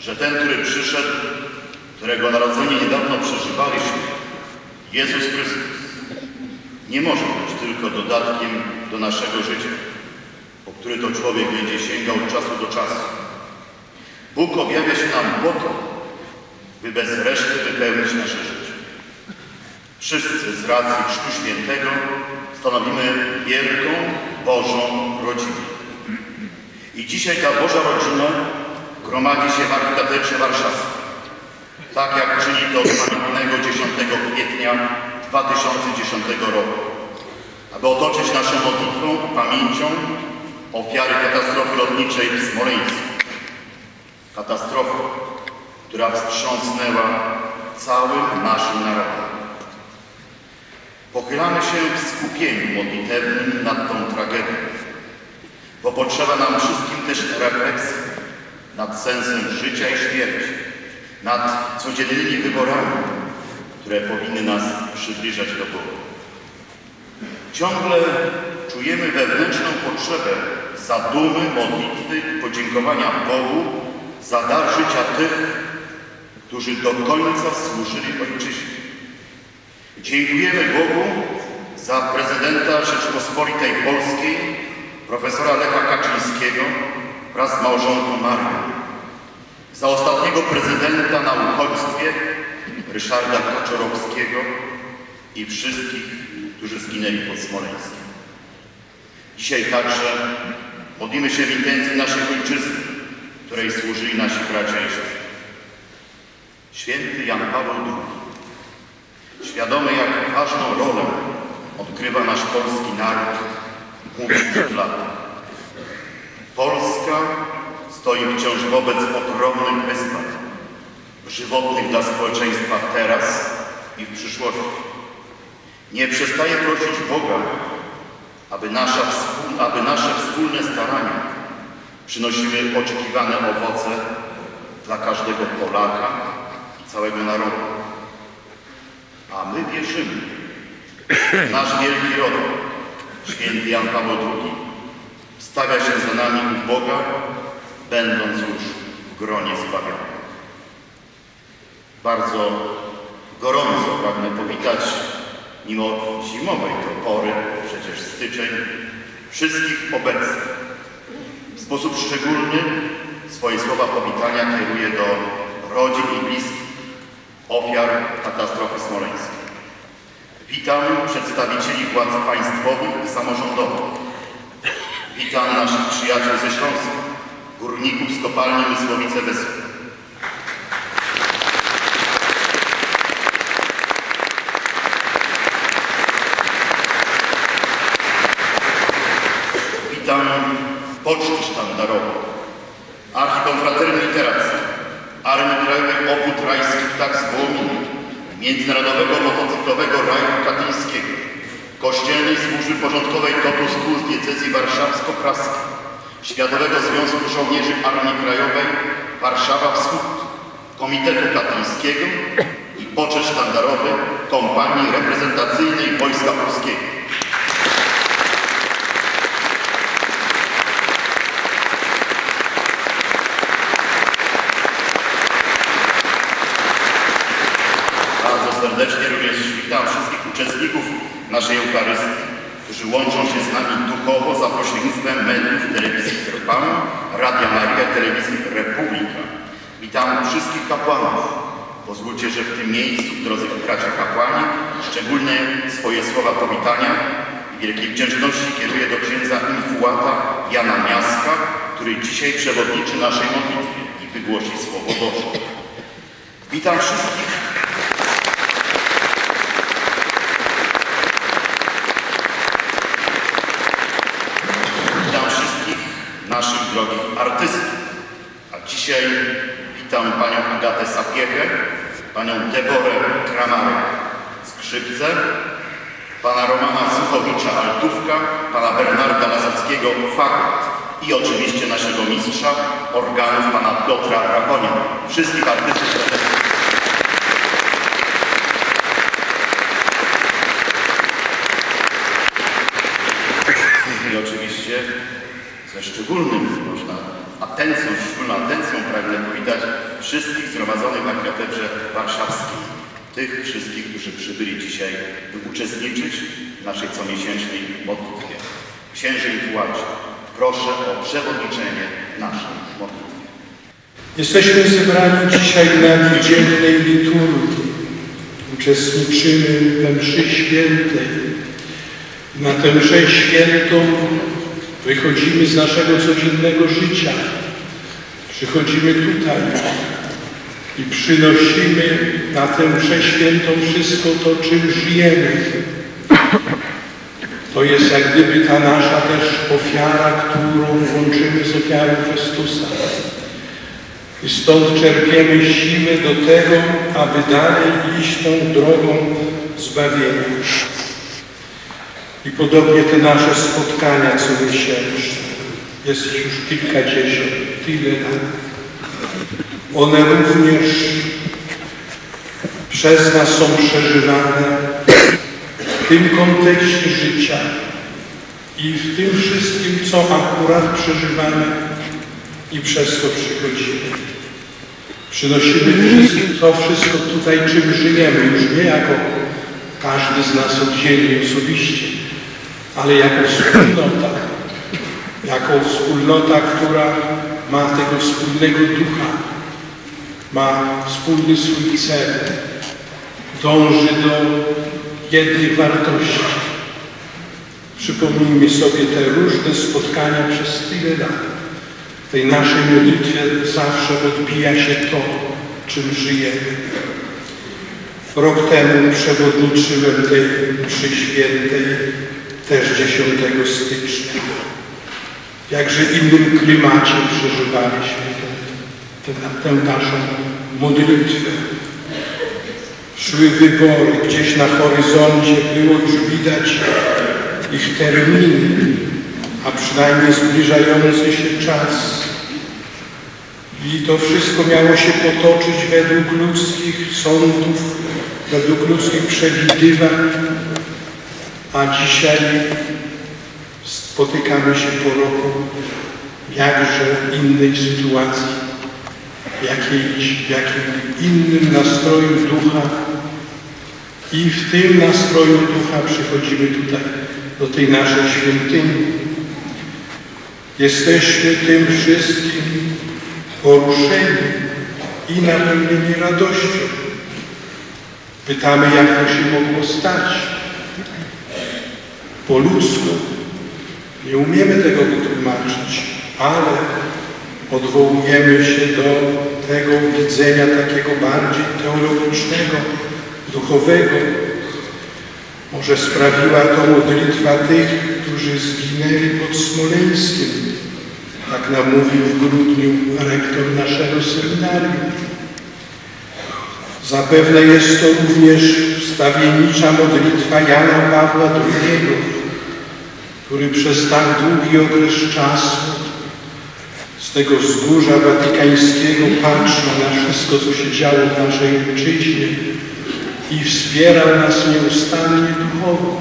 że ten, który przyszedł, którego narodzenie niedawno przeżywaliśmy, Jezus Chrystus, nie może być tylko dodatkiem do naszego życia, po który to człowiek będzie sięgał od czasu do czasu. Bóg objawia się nam po to, by bez reszty wypełnić nasze życie. Wszyscy z racji Chrztu Świętego stanowimy wielką Bożą rodzinę. I dzisiaj ta Boża rodzina gromadzi się w Arkikatedrze Warszawskiej. Tak jak czyni to od pamiętnego 10 kwietnia 2010 roku. Aby otoczyć naszą modlitwą pamięcią ofiary katastrofy lotniczej w Smoleńsku. Katastrofy, która wstrząsnęła całym naszym narodem. Pochylamy się w skupieniu modlitewnym nad tą tragedią, bo potrzeba nam wszystkim też refleksji nad sensem życia i śmierci, nad codziennymi wyborami, które powinny nas przybliżać do Boga. Ciągle czujemy wewnętrzną potrzebę zadumy, modlitwy podziękowania Bogu za dar życia tych, którzy do końca służyli Ojczyźnie. Dziękujemy Bogu za prezydenta Rzeczpospolitej Polskiej, profesora Lecha Kaczyńskiego wraz z małżonką Marią. Za ostatniego prezydenta na uchodźstwie Ryszarda Kaczorowskiego i wszystkich, którzy zginęli pod Smoleńskiem. Dzisiaj także modlimy się w intencji naszej ojczyzny, której służyli nasi bracia i siostry. Święty Jan Paweł II Świadomy, jak ważną rolę odgrywa nasz polski naród, przed laty. Polska stoi wciąż wobec ogromnych wyzwań, żywotnych dla społeczeństwa teraz i w przyszłości. Nie przestaje prosić Boga, aby, nasza aby nasze wspólne starania przynosiły oczekiwane owoce dla każdego Polaka i całego narodu. A my wierzymy, nasz wielki rodek, święty Jan Paweł II, stawia się za nami u Boga, będąc już w gronie zbawionych. Bardzo gorąco pragnę powitać, mimo zimowej to pory, przecież styczeń, wszystkich obecnych. W sposób szczególny swoje słowa powitania kieruję do rodzin i bliskich ofiar katastrofy smoleńskiej. Witam przedstawicieli władz państwowych i samorządowych. Witam naszych przyjaciół ze Śląska, górników z kopalni Mysłowice Wysły. Witam poczty sztandarowe, archikonfraterny literacki, Armii Krajowej Obód Rajski tak z Międzynarodowego Motocyklowego Raju Katyńskiego, Kościelnej Służby Porządkowej Totus Plus Diecezji Warszawsko-Praskiej, Światowego Związku Żołnierzy Armii Krajowej Warszawa Wschód, Komitetu Katyńskiego i poczet sztandarowy Kompanii Reprezentacyjnej Wojska Polskiego. Bardzo serdecznie również witam wszystkich uczestników naszej Eucharystii, którzy łączą się z nami duchowo za pośrednictwem mediów telewizji Trwam, Radia Maria, telewizji Republika. Witam wszystkich kapłanów. Pozwólcie, że w tym miejscu, drodzy bracia kapłani, szczególnie swoje słowa powitania i wielkiej wdzięczności kieruję do księdza infułata Jana Miaska, który dzisiaj przewodniczy naszej modlitwie i wygłosi Słowo Boże. Witam wszystkich Dzisiaj witam panią Agatę Sapiekę, panią Deborę Kramarek skrzypce, pana Romana Suchowicza altówka, pana Bernarda Lasockiego fagot i oczywiście naszego mistrza organów pana Piotra Rakonia. Wszystkich artystów. I oczywiście ze szczególnym można atencją, szczególną atencją pragnę powitać wszystkich zgromadzonych na katedrze warszawskiej. Tych wszystkich, którzy przybyli dzisiaj, by uczestniczyć w naszej comiesięcznej modlitwie. Księży i władzie, proszę o przewodniczenie naszej modlitwie. Jesteśmy zebrani dzisiaj na niedzielnej liturgii. Uczestniczymy we mszy świętej. Na tę mszę świętą wychodzimy z naszego codziennego życia. Przychodzimy tutaj i przynosimy na tę mszę świętą wszystko to, czym żyjemy. To jest jak gdyby ta nasza też ofiara, którą łączymy z ofiarą Chrystusa. I stąd czerpiemy siłę do tego, aby dalej iść tą drogą zbawienia. I podobnie te nasze spotkania comiesięczne, jest ich już kilkadziesiąt, tyle. One również przez nas są przeżywane w tym kontekście życia i w tym wszystkim, co akurat przeżywamy i przez to przychodzimy. Przynosimy to wszystko tutaj, czym żyjemy, już nie jako każdy z nas oddzielnie, osobiście, ale jako wspólnota. Jako wspólnota, która ma tego wspólnego ducha, ma wspólny swój cel, dąży do jednych wartości. Przypomnijmy sobie te różne spotkania przez tyle lat. W tej naszej modlitwie zawsze odbija się to, czym żyjemy. Rok temu przewodniczyłem tej mszy świętej, też 10 stycznia. Jakże innym klimacie przeżywaliśmy tę, tę, tę naszą modlitwę. Szły wybory, gdzieś na horyzoncie było już widać ich terminy, a przynajmniej zbliżający się czas. I to wszystko miało się potoczyć według ludzkich sądów, według ludzkich przewidywań, a dzisiaj spotykamy się po roku w jakże innej sytuacji, w jakiejś, w jakim innym nastroju ducha i w tym nastroju ducha przychodzimy tutaj do tej naszej świątyni. Jesteśmy tym wszystkim poruszeni i napełnieni radością. Pytamy, jak to się mogło stać. Po ludzku nie umiemy tego wytłumaczyć, ale odwołujemy się do tego widzenia takiego bardziej teologicznego, duchowego. Może sprawiła to modlitwa tych, którzy zginęli pod Smoleńskiem. Tak nam mówił w grudniu rektor naszego seminarium. Zapewne jest to również wstawiennicza modlitwa Jana Pawła II, który przez tak długi okres czasu z tego wzgórza watykańskiego patrzył na wszystko, co się działo w naszej ojczyźnie i wspierał nas nieustannie duchowo.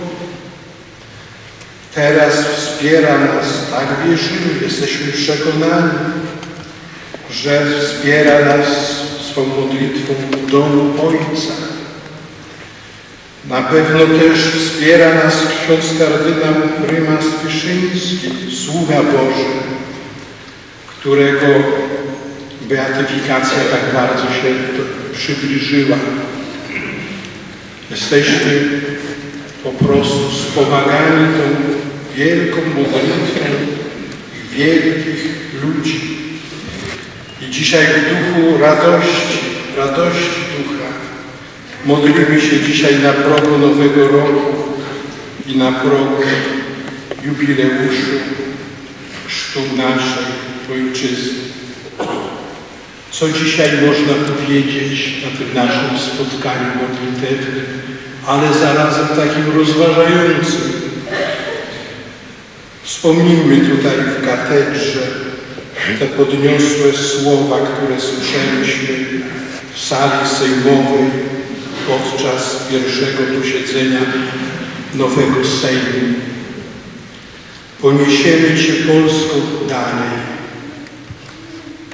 Teraz wspiera nas, tak wierzymy, jesteśmy przekonani, że wspiera nas swą modlitwą w domu Ojca. Na pewno też wspiera nas ksiądz kardynał prymas Wyszyński, sługa Boży, którego beatyfikacja tak bardzo się przybliżyła. Jesteśmy po prostu spomagani tą wielką modlitwą wielkich ludzi. Dzisiaj w duchu radości, radości ducha, modlimy się dzisiaj na progu Nowego Roku i na progu jubileuszu chrztu naszej Ojczyzny. Co dzisiaj można powiedzieć na tym naszym spotkaniu modlitewnym, ale zarazem takim rozważającym. Wspomnijmy tutaj w katedrze te podniosłe słowa, które słyszeliśmy w sali sejmowej podczas pierwszego posiedzenia nowego Sejmu. poniesiemy Cię Polsko dalej.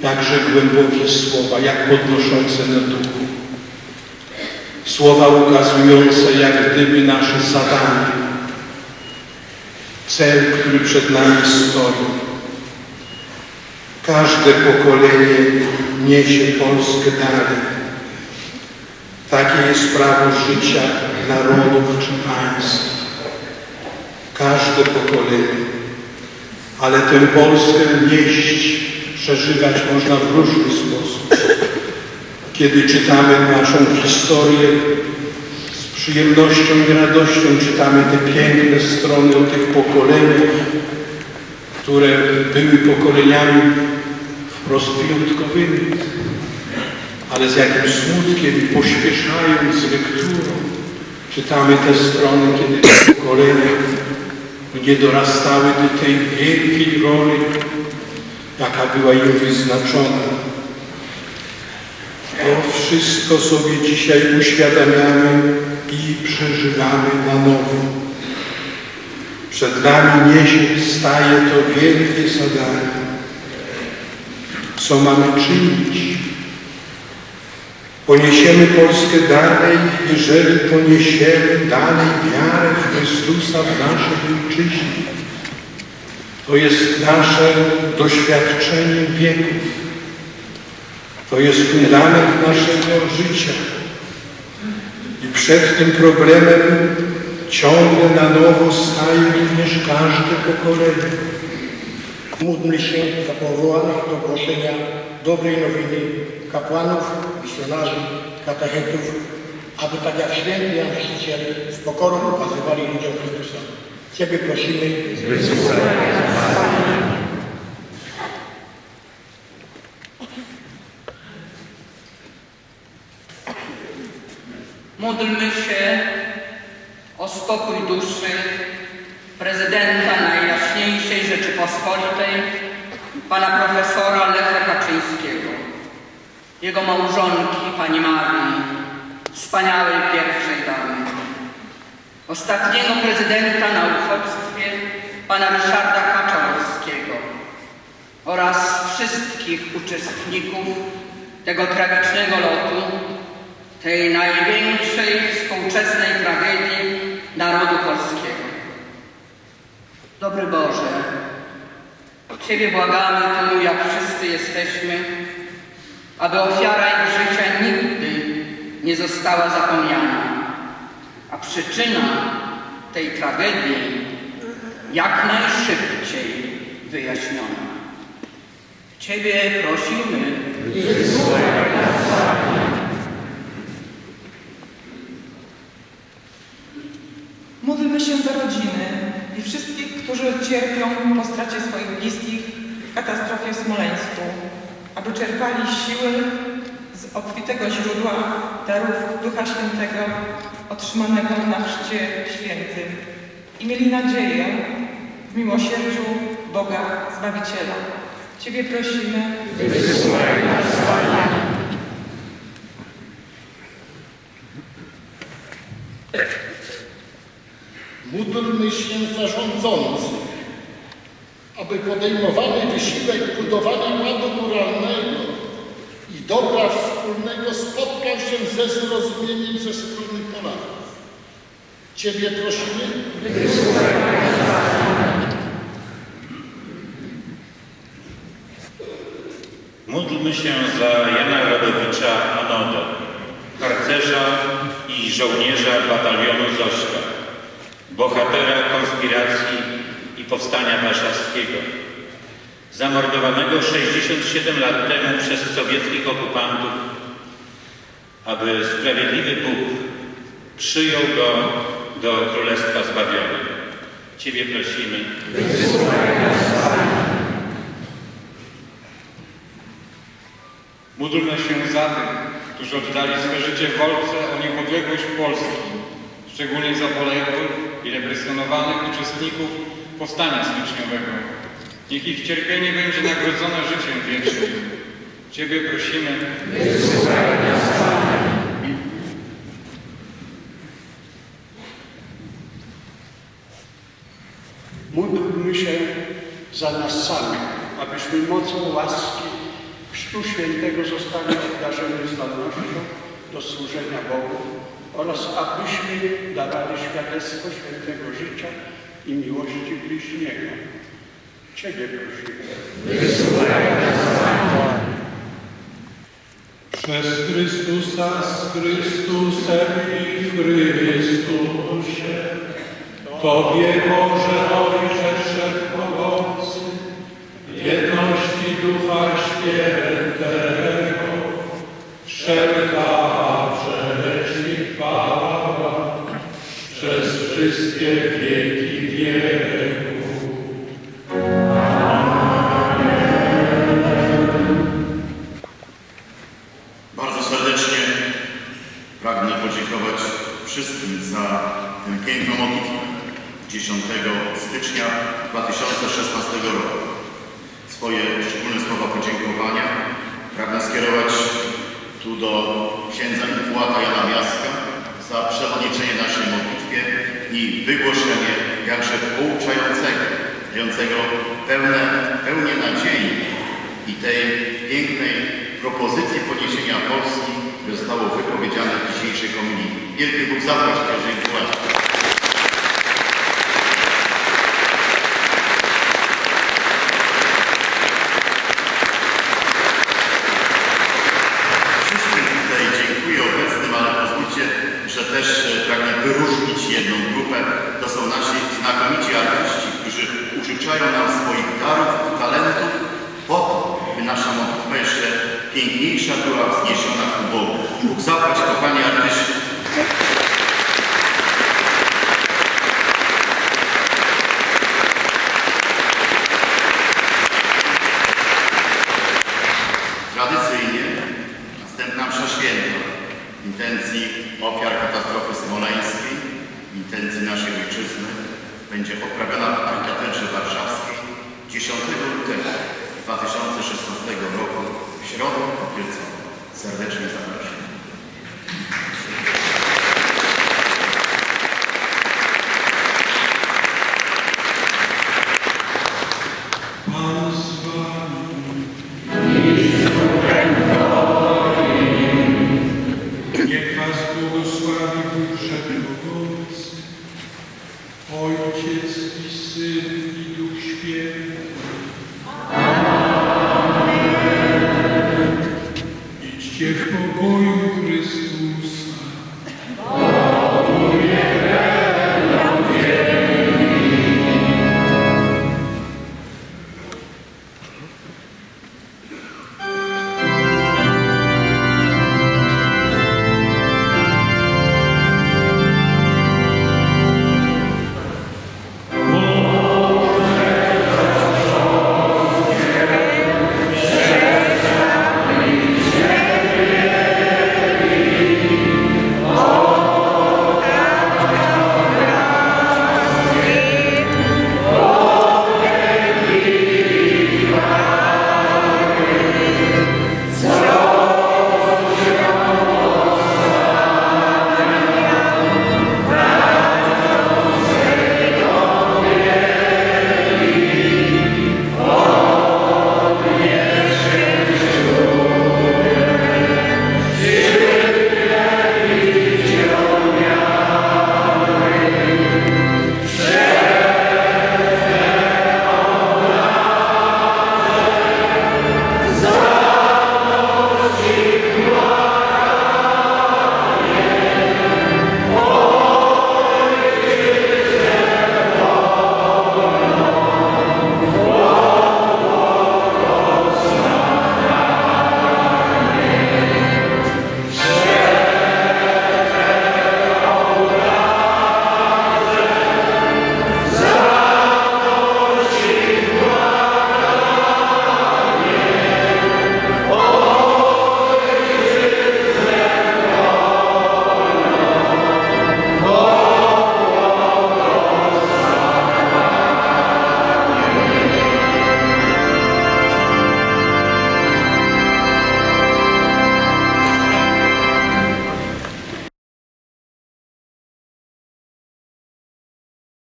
Jakże głębokie słowa, jak podnoszące na duchu. Słowa ukazujące jak gdyby nasze zadanie, cel, który przed nami stoi. Każde pokolenie niesie Polskę dalej. Takie jest prawo życia narodów czy państw. Każde pokolenie. Ale tę Polskę nieść, przeżywać można w różny sposób. Kiedy czytamy naszą historię, z przyjemnością i radością czytamy te piękne strony o tych pokoleniach, które były pokoleniami wprost wyjątkowymi, ale z jakim smutkiem i pośpieszając lekturą czytamy te strony, kiedy pokolenia nie dorastały do tej wielkiej roli, jaka była im wyznaczona. To wszystko sobie dzisiaj uświadamiamy i przeżywamy na nowo. Przed nami niesie, staje to wielkie zadanie. Co mamy czynić? Poniesiemy Polskę dalej, jeżeli poniesiemy dalej wiarę w Chrystusa w naszej ojczyźnie. To jest nasze doświadczenie wieków. To jest fundament naszego życia. I przed tym problemem ciągle na nowo staje również każde pokolenie. Módlmy się za powołanych do głoszenia dobrej nowiny kapłanów, misjonarzy, katechetów, aby tak jak święty Jan Chrzciciel z pokorą ukazywali ludziom Chrystusa. Ciebie prosimy, Módlmy się o spokój duszy prezydenta Najjaśniejszej Rzeczypospolitej, pana profesora Lecha Kaczyńskiego, jego małżonki, pani Marii, wspaniałej pierwszej damy, ostatniego prezydenta na uchodźstwie, pana Ryszarda Kaczorowskiego oraz wszystkich uczestników tego tragicznego lotu, tej największej współczesnej tragedii narodu polskiego. Dobry Boże, Ciebie błagamy tu, jak wszyscy jesteśmy, aby ofiara ich życia nigdy nie została zapomniana, a przyczyna tej tragedii jak najszybciej wyjaśniona. Ciebie prosimy, Módlmy się za rodziny i wszystkich, którzy cierpią po stracie swoich bliskich w katastrofie w Smoleńsku, aby czerpali siły z obfitego źródła darów Ducha Świętego otrzymanego na chrzcie świętym i mieli nadzieję w miłosierdziu Boga Zbawiciela. Ciebie prosimy, Módlmy się za rządzących, aby podejmowany wysiłek budowania ładu moralnego i dobra wspólnego spotkał się ze zrozumieniem ze strony Polaków. Ciebie prosimy, Módlmy się za Jana Radowicza Anodę, harcerza i żołnierza batalionu Zośka, bohatera konspiracji i powstania warszawskiego, zamordowanego 67 lat temu przez sowieckich okupantów, aby sprawiedliwy Bóg przyjął go do Królestwa Zbawionych. Ciebie prosimy. Módlmy się za tych, którzy oddali swe życie w walce o niepodległość Polski, szczególnie za poległych i represjonowanych uczestników Powstania Styczniowego. Niech ich cierpienie będzie nagrodzone życiem wiecznym. Ciebie prosimy, Módlmy się za nas samych, abyśmy mocą łaski Chrztu Świętego zostali obdarzeni zdolnością do służenia Bogu oraz abyśmy dawali świadectwo świętego życia i miłości bliźniego. Ciebie prosimy. Przez Chrystusa, z Chrystusem i w Chrystusie. Tobie Boże stycznia 2016 roku. Swoje szczególne słowa podziękowania pragnę skierować tu do księdza Infuata Jana Miaska za przewodniczenie naszej modlitwie i wygłoszenie jakże pouczającego, dającego pełne, pełnię nadziei i tej pięknej propozycji poniesienia Polski, które zostało wypowiedziane w dzisiejszej komunii. Wielki Bóg zapłać, dziękuję. Wszystkim tutaj dziękuję obecnym, ale pozwólcie, że też e, pragnę wyróżnić jedną grupę. To są nasi znakomici artyści, którzy użyczają nam swoich darów i talentów po to, by nasza modlitwa jeszcze piękniejsza była wzniesiona ku Bogu. Bóg zapłać, kochani artyści. Tradycyjnie następna msza święta w intencji ofiar katastrofy smoleńskiej, w intencji naszej ojczyzny będzie odprawiona w Archikatedrze Warszawskiej 10 lutego 2016 roku w środę. Serdecznie zapraszam.